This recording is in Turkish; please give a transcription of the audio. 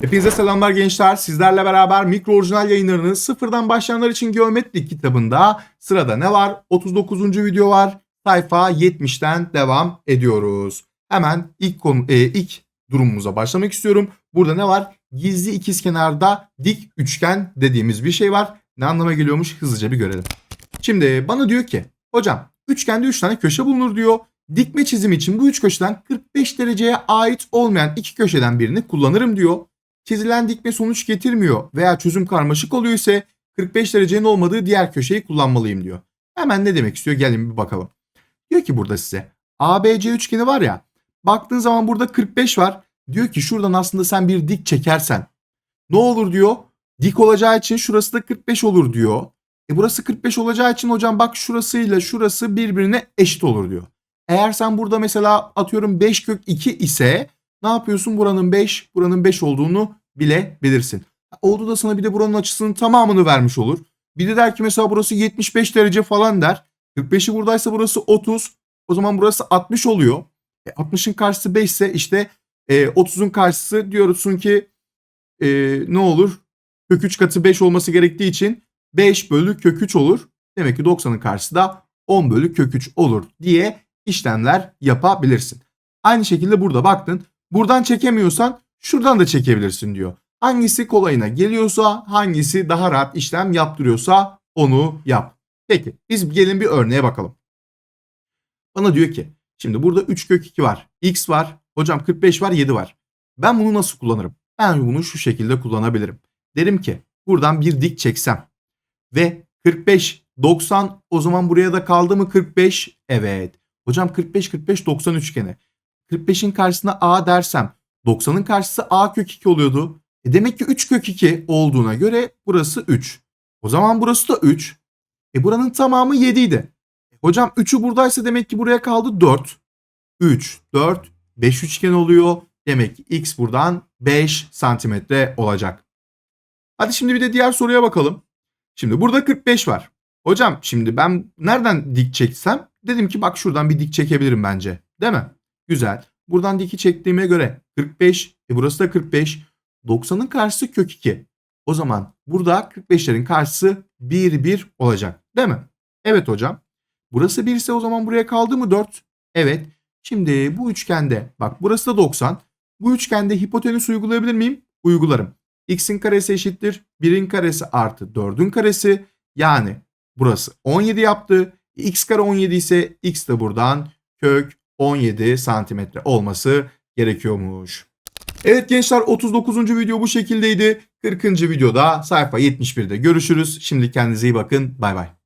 Hepinize selamlar gençler. Sizlerle beraber mikro orijinal yayınlarını sıfırdan başlayanlar için geometrik kitabında sırada ne var? 39. video var. Sayfa 70'ten devam ediyoruz. Hemen ilk konu e, ilk durumumuza başlamak istiyorum. Burada ne var? Gizli ikizkenarda dik üçgen dediğimiz bir şey var. Ne anlama geliyormuş hızlıca bir görelim. Şimdi bana diyor ki hocam üçgende 3 tane köşe bulunur diyor. Dikme çizimi için bu üç köşeden 45 dereceye ait olmayan iki köşeden birini kullanırım diyor. Çizilen dikme sonuç getirmiyor veya çözüm karmaşık oluyor ise 45 derecenin olmadığı diğer köşeyi kullanmalıyım diyor. Hemen ne demek istiyor gelin bir bakalım. Diyor ki burada size ABC üçgeni var ya baktığın zaman burada 45 var. Diyor ki şuradan aslında sen bir dik çekersen ne olur diyor. Dik olacağı için şurası da 45 olur diyor. E burası 45 olacağı için hocam bak şurasıyla şurası birbirine eşit olur diyor. Eğer sen burada mesela atıyorum 5 kök 2 ise ne yapıyorsun? Buranın 5, buranın 5 olduğunu bilebilirsin. Oldu da sana bir de buranın açısının tamamını vermiş olur. Bir de der ki mesela burası 75 derece falan der. 45'i buradaysa burası 30. O zaman burası 60 oluyor. E, 60'ın karşısı 5 ise işte e, 30'un karşısı diyorsun ki e, ne olur? Kök 3 katı 5 olması gerektiği için 5 bölü kök 3 olur. Demek ki 90'ın karşısı da 10 bölü kök 3 olur diye işlemler yapabilirsin. Aynı şekilde burada baktın. Buradan çekemiyorsan şuradan da çekebilirsin diyor. Hangisi kolayına geliyorsa, hangisi daha rahat işlem yaptırıyorsa onu yap. Peki biz gelin bir örneğe bakalım. Bana diyor ki şimdi burada 3 kök 2 var. X var. Hocam 45 var 7 var. Ben bunu nasıl kullanırım? Ben bunu şu şekilde kullanabilirim. Derim ki buradan bir dik çeksem ve 45 90 o zaman buraya da kaldı mı 45? Evet. Hocam 45 45 90 üçgeni. 45'in karşısına A dersem 90'ın karşısı A kök 2 oluyordu. E demek ki 3 kök 2 olduğuna göre burası 3. O zaman burası da 3. E buranın tamamı 7 idi. E hocam 3'ü buradaysa demek ki buraya kaldı 4. 3, 4, 5 üçgen oluyor. Demek ki x buradan 5 santimetre olacak. Hadi şimdi bir de diğer soruya bakalım. Şimdi burada 45 var. Hocam şimdi ben nereden dik çeksem dedim ki bak şuradan bir dik çekebilirim bence. Değil mi? Güzel. Buradan diki çektiğime göre 45. E burası da 45. 90'ın karşısı kök 2. O zaman burada 45'lerin karşısı 1 1 olacak. Değil mi? Evet hocam. Burası 1 ise o zaman buraya kaldı mı 4? Evet. Şimdi bu üçgende bak burası da 90. Bu üçgende hipotenüs uygulayabilir miyim? Uygularım. X'in karesi eşittir. 1'in karesi artı 4'ün karesi. Yani burası 17 yaptı. X kare 17 ise X de buradan kök 17 santimetre olması gerekiyormuş. Evet gençler 39. video bu şekildeydi. 40. videoda sayfa 71'de görüşürüz. Şimdi kendinize iyi bakın. Bay bay.